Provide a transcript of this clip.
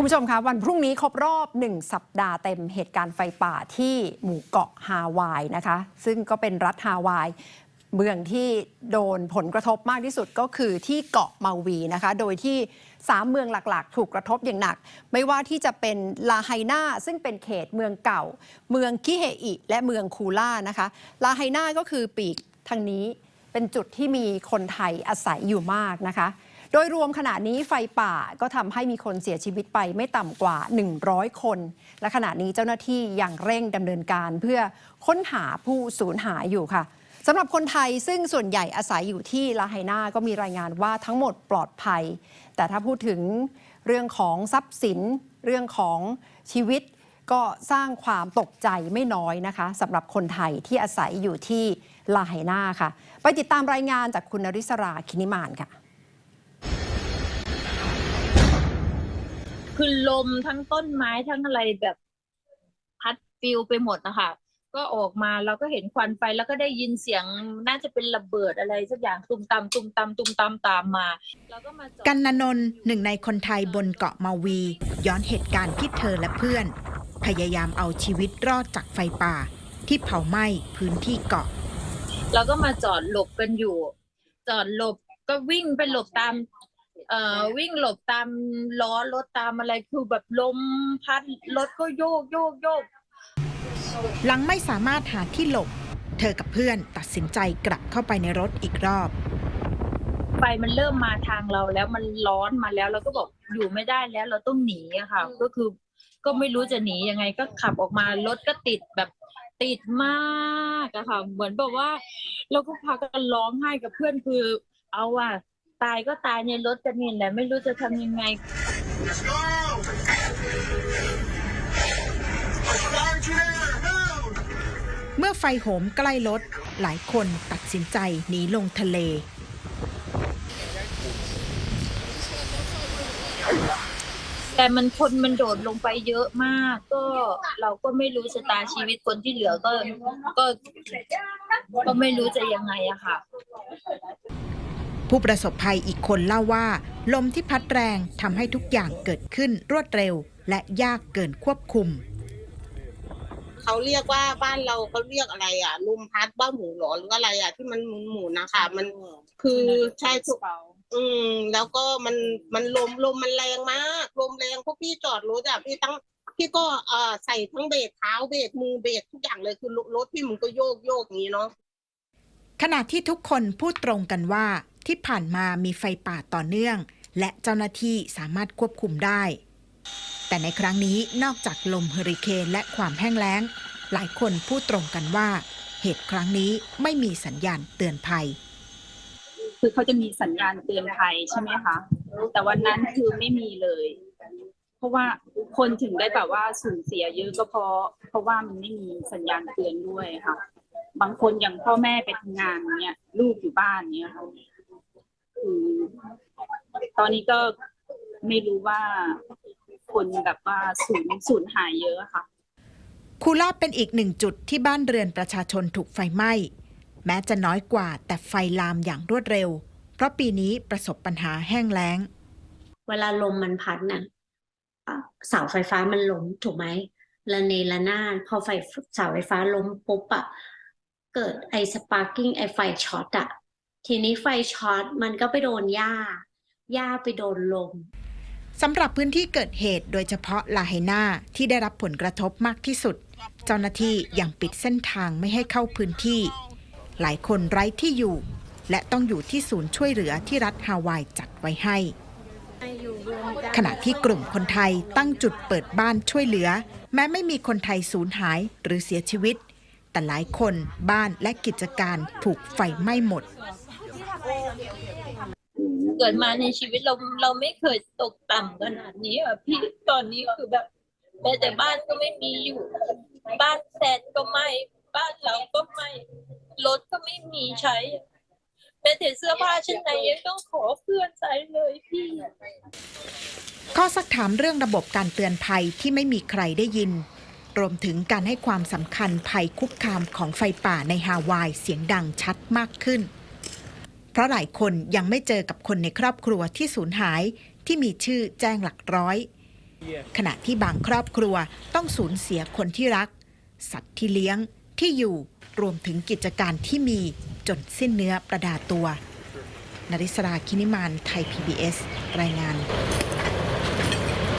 คุณผู้ชมคะวันพรุ่งนี้ครบรอบ 1 สัปดาห์เต็มเหตุการณ์ไฟป่าที่หมู่เกาะฮาวายนะคะ ซึ่งก็เป็นรัฐฮาวาย เมืองที่โดนผลกระทบมากที่สุดก็คือที่เกาะมาวีนะคะ โดยที่ 3 เมืองหลักๆ ถูกกระทบอย่างหนัก ไม่ว่าที่จะเป็นลาไฮนาซึ่งเป็นเขตเมืองเก่า เมืองคิเฮอิและเมืองคูล่านะคะ ลาไฮนาก็คือปีกทางนี้เป็นจุดที่มีคนไทยอาศัยอยู่มากนะคะ โดยรวมขณะนี้ไฟป่าก็ทำให้มีคนเสียชีวิตไปไม่ต่ำกว่า 100 คน และขณะนี้เจ้าหน้าที่ยังเร่งดำเนินการเพื่อค้นหาผู้สูญหายอยู่ค่ะสำหรับคนไทยซึ่งส่วนใหญ่อาศัยอยู่ที่ลาไฮนาก็มีรายงานว่าทั้งหมดปลอดภัย แต่ถ้าพูดถึงเรื่องของทรัพย์สิน เรื่องของชีวิตก็สร้างความตกใจไม่น้อยนะคะสำหรับคนไทยที่อาศัยอยู่ที่ลาไฮนาค่ะ ไปติดตามรายงานจากคุณนริศราคินิมานค่ะ คือลมทั้งต้นไม้ทั้งอะไรแบบพัดฟิวไปหมดนะคะก็ออกมาเราก็เห็นควันไฟแล้วก็ได้ยินเสียงน่าจะเป็นระเบิดอะไรสักอย่างตุมตามตุมตามตุมตามตามมาแล้วก็มาจอดกันนนนท์หนึ่งในคนไทยบนเกาะมาวี ย้อนเหตุการณ์ที่เธอและเพื่อน พยายามเอาชีวิตรอดจากไฟป่า ที่เผาไหม้พื้นที่เกาะ เราก็มาจอดหลบกันอยู่ จอดหลบก็วิ่งไปหลบตาม เอ่อวิ่งหลบตามล้อรถตามอะไรคือแบบลมพัดรถก็โยกโยกโยก หลังไม่สามารถหาที่หลบ เธอกับเพื่อนตัดสินใจกลับเข้าไปในรถอีกรอบ ไฟมันเริ่มมาทางเราแล้วมันร้อนมาแล้วเราก็บอกอยู่ไม่ได้แล้วเราต้องหนีอะค่ะ ก็คือก็ไม่รู้จะหนียังไงก็ขับออกมารถก็ติดแบบติดมากอะค่ะ เหมือนแบบว่า เราก็พากันร้องไห้กับเพื่อนคือ เอาอะ ตายก็ตายในรถกันนี่แหละไม่รู้จะทำยังไง Let's go! Fire generator, move! เมื่อไฟโหมใกล้รถหลายคนตัดสินใจหนีลงทะเล แต่มันคนมันโดดลงไปเยอะมาก ก็เราก็ไม่รู้ชะตาชีวิตคนที่เหลือก็ก็ก็ไม่รู้จะยังไงอะค่ะ ผู้ประสบภัยอีกคนเล่าว่า ลมที่พัดแรงทำให้ทุกอย่างเกิดขึ้นรวดเร็ว และยากเกินควบคุม เขาเรียกว่าบ้านเราเขาเรียกอะไรอะลมพัดบ้าหมูหรอหรืออะไรอะ ที่มันหมุนหมุนๆนะคะมันคือใช่ทุกอืม แล้วก็มันมันลมลมมันแรงมากลมแรงพวกพี่จอดรถอะพี่ตั้งพี่ก็เอ่อใส่ทั้งเบรกเท้าเบรกมือเบรกทุกอย่างเลยคือรถพี่มันก็โยกโยกอย่างนี้เนาะขณะที่ทุกคนพูดตรงกันว่า ที่ผ่านมามีไฟป่าต่อเนื่อง และเจ้าหน้าที่สามารถควบคุมได้ แต่ในครั้งนี้นอกจากลมเฮอริเคนและความแห้งแล้ง หลายคนพูดตรงกันว่า เหตุครั้งนี้ไม่มีสัญญาณเตือนภัย คือเขาจะมีสัญญาณเตือนภัยใช่ไหมคะ แต่วันนั้นคือไม่มีเลย เพราะว่าคนถึงได้แบบว่าสูญเสียเยอะก็เพราะเพราะว่ามันไม่มีสัญญาณเตือนด้วยค่ะบางคนอย่างพ่อแม่ไปทำงานเนี้ยลูกอยู่บ้านเนี้ย ค่ะคือตอนนี้ก็ไม่รู้ว่าคนแบบว่าสูญสูญหายเยอะค่ะ คูล่าเป็นอีกหนึ่งจุดที่บ้านเรือนประชาชนถูกไฟไหม้ แม้จะน้อยกว่าแต่ไฟลามอย่างรวดเร็ว เพราะปีนี้ประสบปัญหาแห้งแล้ง เวลาลมมันพัดน่ะอะเสาไฟฟ้ามันล้มถูกไหมระเนระนาดพอไฟเสาไฟฟ้าล้มปุ๊บอะเกิดไอสปาร์กิ้งไอไฟช็อตอะ ทีนี้ไฟช็อตมันก็ไปโดนหญ้าหญ้าไปโดนลมสำหรับพื้นที่เกิดเหตุโดยเฉพาะลาไฮนาที่ได้รับผลกระทบมากที่สุด เจ้าหน้าที่ยังปิดเส้นทางไม่ให้เข้าพื้นที่ หลายคนไร้ที่อยู่ และต้องอยู่ที่ศูนย์ช่วยเหลือที่รัฐฮาวายจัดไว้ให้ ขณะที่กลุ่มคนไทยตั้งจุดเปิดบ้านช่วยเหลือ แม้ไม่มีคนไทยสูญหายหรือเสียชีวิต แต่หลายคนบ้านและกิจการถูกไฟไหม้หมด เกิดมาในชีวิตเราเราไม่เคยตกต่ำขนาดนี้อะพี่ตอนนี้คือแบบแม้แต่บ้านก็ไม่มีอยู่ บ้านแฟนก็ไม่ บ้านเราก็ไม่รถก็ไม่มีใช้แม้แต่เสื้อผ้าชั้นในยังต้องขอเพื่อนใส่เลยพี่ข้อสักถามเรื่องระบบการเตือนภัยที่ไม่มีใครได้ยิน รวมถึงการให้ความสำคัญภัยคุกคามของไฟป่าในฮาวายเสียงดังชัดมากขึ้น ราะหลายคนยังไม่เจอกับคนในครอบครัวที่สูญหายที่มีชื่อแจ้งหลักร้อย ขณะที่บางครอบครัวต้องสูญเสียคนที่รัก สัตว์ที่เลี้ยงที่อยู่รวมถึงกิจการที่มีจนสิ้นเนื้อประดาตัว นริศราคินิมานไทย PBS รายงาน